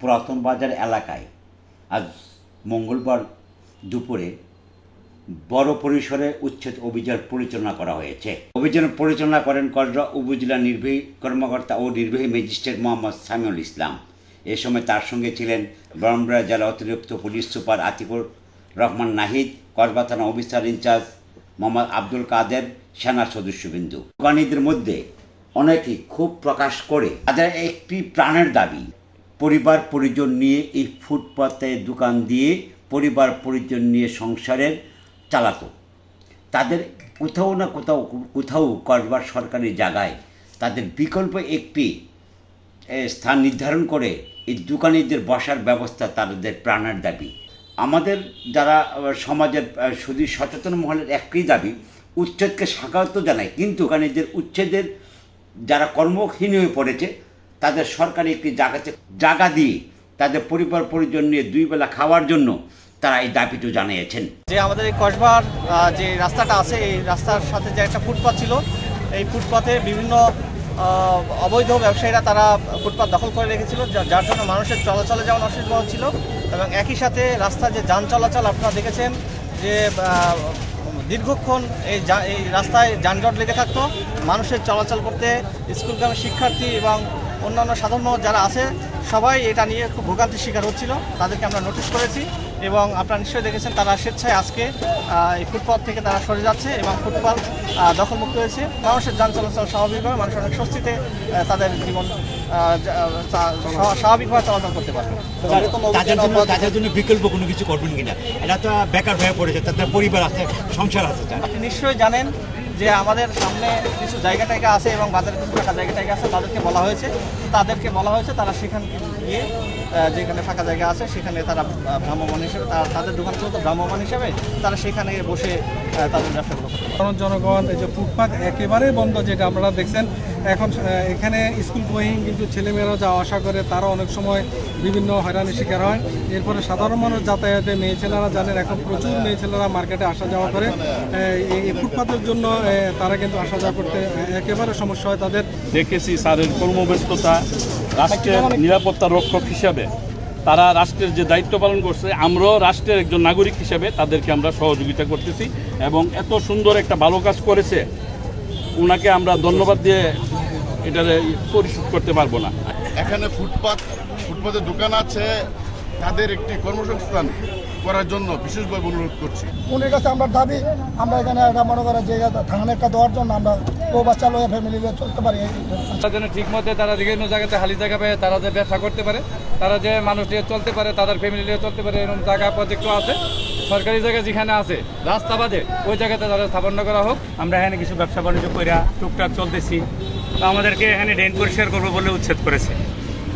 পুরাতন বাজার এলাকায় আজ মঙ্গলবার দুপুরে বড় পরিসরে উচ্ছেদ অভিযান পরিচালনা করা হয়েছে। অভিযান পরিচালনা করেন কসবা উপজেলা নির্বাহী কর্মকর্তা ও নির্বাহী ম্যাজিস্ট্রেট মোহাম্মদ সামিউল ইসলাম। এ সময় তার সঙ্গে ছিলেন ব্রহ্মপুরা জেলা অতিরিক্ত পুলিশ সুপার আতিকুর রহমান নাহিদ কসবা থানা officer in charge Mohammad Abdul Kader, সেনা সদস্যবিন্দু। দোকানিদের মধ্যে অনেকেই ক্ষোভ প্রকাশ করে তাদের একটি প্রাণের দাবি পরিবার, পরিজন নিয়ে এই ফুটপাতে দোকান দিয়ে পরিবার, পরিজন নিয়ে সংসারের চালাতো। তাদের কোথাও না কোথাও কোথাও করবার সরকারি জায়গায় তাদের বিকল্প একটি স্থান নির্ধারণ করে এই দোকানিদের বসার ব্যবস্থা তাদের প্রাণের দাবি। আমাদের যারা সমাজের শুধু সচেতন মহলের একই দাবি, উচ্ছেদকে স্বাগত জানায়। কিন্তু দোকানিদের উচ্ছেদের যারা কর্মহীন হয়ে পড়েছে তাদের সরকারি একটি জায়গাতে জায়গা দিয়ে তাদের পরিবার পরিজন নিয়ে দুই বেলা খাওয়ার জন্য তারা এই দাবিটি জানিয়েছেন। যে আমাদের এই কসবার যে রাস্তাটা আছে, এই রাস্তার সাথে যে একটা ফুটপাথ ছিল, এই ফুটপাথে বিভিন্ন অবৈধ ব্যবসায়ীরা তারা ফুটপাথ দখল করে রেখেছিল যার জন্য মানুষের চলাচলে যেমন অসুবিধা হচ্ছিল, এবং একই সাথে রাস্তার যে যান চলাচল আপনারা দেখেছেন, যে দীর্ঘক্ষণ এই এই রাস্তায় যানজট লেগে থাকতো, মানুষের চলাচল করতে স্কুলগামী শিক্ষার্থী এবং অন্যান্য সাধারণ যারা আছে সবাই এটা নিয়ে খুব ভোগান্তির শিকার হচ্ছিল। তাদেরকে আমরা নোটিশ করেছি এবং আপনারা নিশ্চয়ই দেখেছেন তারা স্বেচ্ছায় আজকে এই ফুটপাথ থেকে তারা সরে যাচ্ছে এবং ফুটপাথ দখলমুক্ত হয়েছে। মানুষের যান চলাচল স্বাভাবিকভাবে মানুষ অনেক স্বস্তিতে তাদের জীবন স্বাভাবিকভাবে চলাচল করতে পারবে। তাদের জন্য তাদের জন্য বিকল্প কোনো কিছু করবেন কিনা? এরা তো বেকার হয়ে পড়েছে তাদের পরিবার আছে সংসার আছে আপনি নিশ্চয়ই জানেন যে আমাদের সামনে কিছু জায়গা টাইগা আছে এবং বাজারে কিছু টাকা জায়গা টাইগা আছে তাদেরকে বলা হয়েছে। তাদেরকে বলা হয়েছে, তারা সেখানে গিয়ে যেখানে ফাঁকা জায়গা আছে সেখানে তারা আহ, ভ্রাম্যমাণ হিসেবে তারা তাদের দোকানগুলো তো ভ্রাম্যমাণ হিসেবে তারা সেখানে বসে তাদের ব্যবসাগুলো করতে। পারে। সাধারণ জনগণ এই যে ফুটপাথ একেবারেই বন্ধ যেটা আপনারা দেখছেন এখন এখানে স্কুল গোয়িং কিন্তু ছেলেমেয়েরা যাওয়া আসা করে তারা অনেক সময় বিভিন্ন হয়রানির শিকার হয়। এরপরে সাধারণ মানুষ যাতায়াতে মেয়ে ছেলেরা জানেন এখন প্রচুর মেয়ে ছেলেরা মার্কেটে আসা যাওয়া করে। এই এই ফুটপাথের জন্য তারা কিন্তু আসা যাওয়া করতে একেবারে সমস্যা হয় তাদের। দেখেছি স্যারের কর্মব্যস্ততা রাষ্ট্রের নিরাপত্তা রক্ষক হিসাবে, তারা রাষ্ট্রের যে দায়িত্ব পালন করছে, আমরাও রাষ্ট্রের একজন নাগরিক হিসাবে তাদেরকে আমরা সহযোগিতা করতেছি এবং এত সুন্দর একটা ভালো কাজ করেছে ওনাকে আমরা ধন্যবাদ দিয়ে এটারে পরিশোধ করতে পারব না। এখানে ফুটপাথ ফুটপাথের দোকান আছে তাদের একটি কর্মসংস্থান করার জন্য বিশেষভাবে অনুরোধ করছি। উনির কাছে আমরা দাবি আমরা এখানে একটা মনে করেন জায়গা থানা একটা দেওয়ার জন্য আমরা ও বাচ্চা লয়ে ফ্যামিলি নিয়ে চলতে পারি। এই- জন্য যেন ঠিক মতো তারা বিভিন্ন জায়গাতে হালি জায়গা পেয়ে তারা যে ব্যবসা করতে পারে তারা যে মানুষ নিয়ে চলতে পারে তাদের ফ্যামিলি নিয়ে চলতে পারে এরকম জায়গা প্রজেক্টও আছে। সরকারি জায়গা যেখানে আছে রাস্তা বাদে ওই জায়গাতে তারা স্থাপন করা হোক। আমরা এখানে কিছু ব্যবসা বাণিজ্য করে টুকটাক চলতেছি। আমাদেরকে এখানে ড্রেন পরিষ্কার করব বলে উচ্ছেদ করেছে।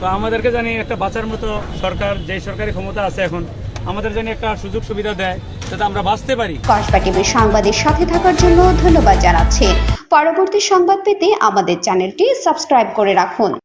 তো আমাদেরকে জানি একটা বাঁচার মতো সরকার যে সরকারি ক্ষমতা আছে এখন, আমাদের জানি একটা সুযোগ সুবিধা দেয় যাতে আমরা বাঁচতে পারি। কসবা টিভির সংবাদের সাথে থাকার জন্য ধন্যবাদ জানাচ্ছি। পরবর্তী সংবাদ পেতে আমাদের চ্যানেলটি সাবস্ক্রাইব করে রাখুন।